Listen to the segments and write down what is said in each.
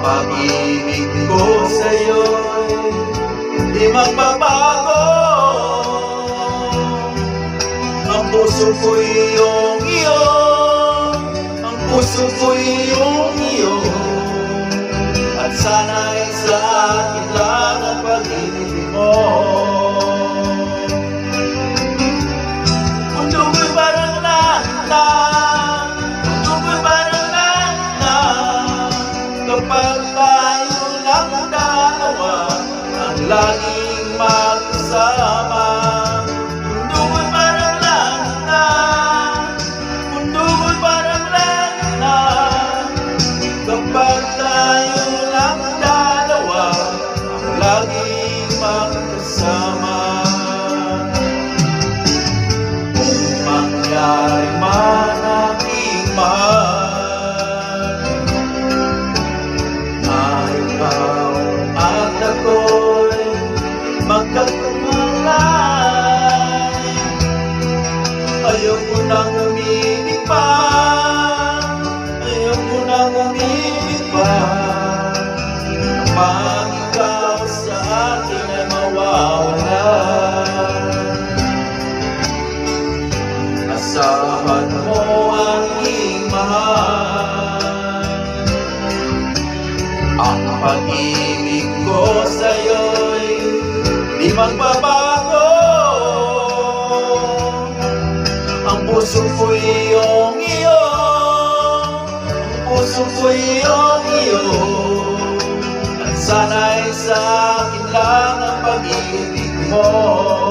pag-ibig ko sa'yo'y di magbabago. Ang puso ko'y iyong iyo. Ang puso ko'y iyong iyo. At sana'y sa laging magkasama Mundo ko'y parang lang Mundo ko'y parang lang Kapag tayo lang dalawa Ang laging magkasama kung mangyari man magkatumalay Ayaw ko nang pa Ayaw ko nang pa Kapag ikaw sa akin ay mawawala. Asahan mo ang iyong Ang pag-ibig ko sa'yo'y di magbabago Ang puso ko'y iyong iyo. Ang puso ko'y iyong iyo. At sana'y sa akin lang ang pag-ibig mo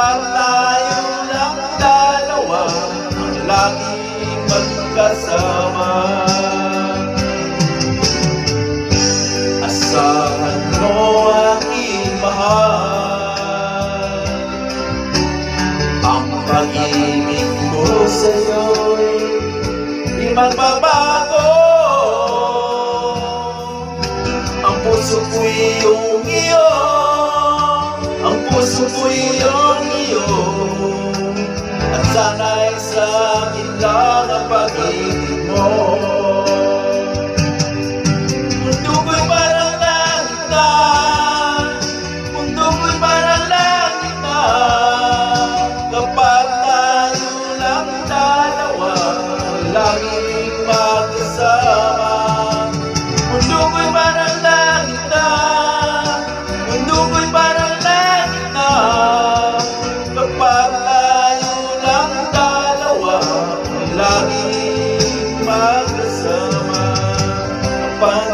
Kapag tayo lang dalawa Ang laging magkasama. Asahan mo aking mahal. Ang pag-ibig ko sa'yo'y di magbabago. Ang puso ko'y iyong iyo. Ang puso ko'y iyong sana'y sa lang ang pag-ibig Laging magkasama Kapag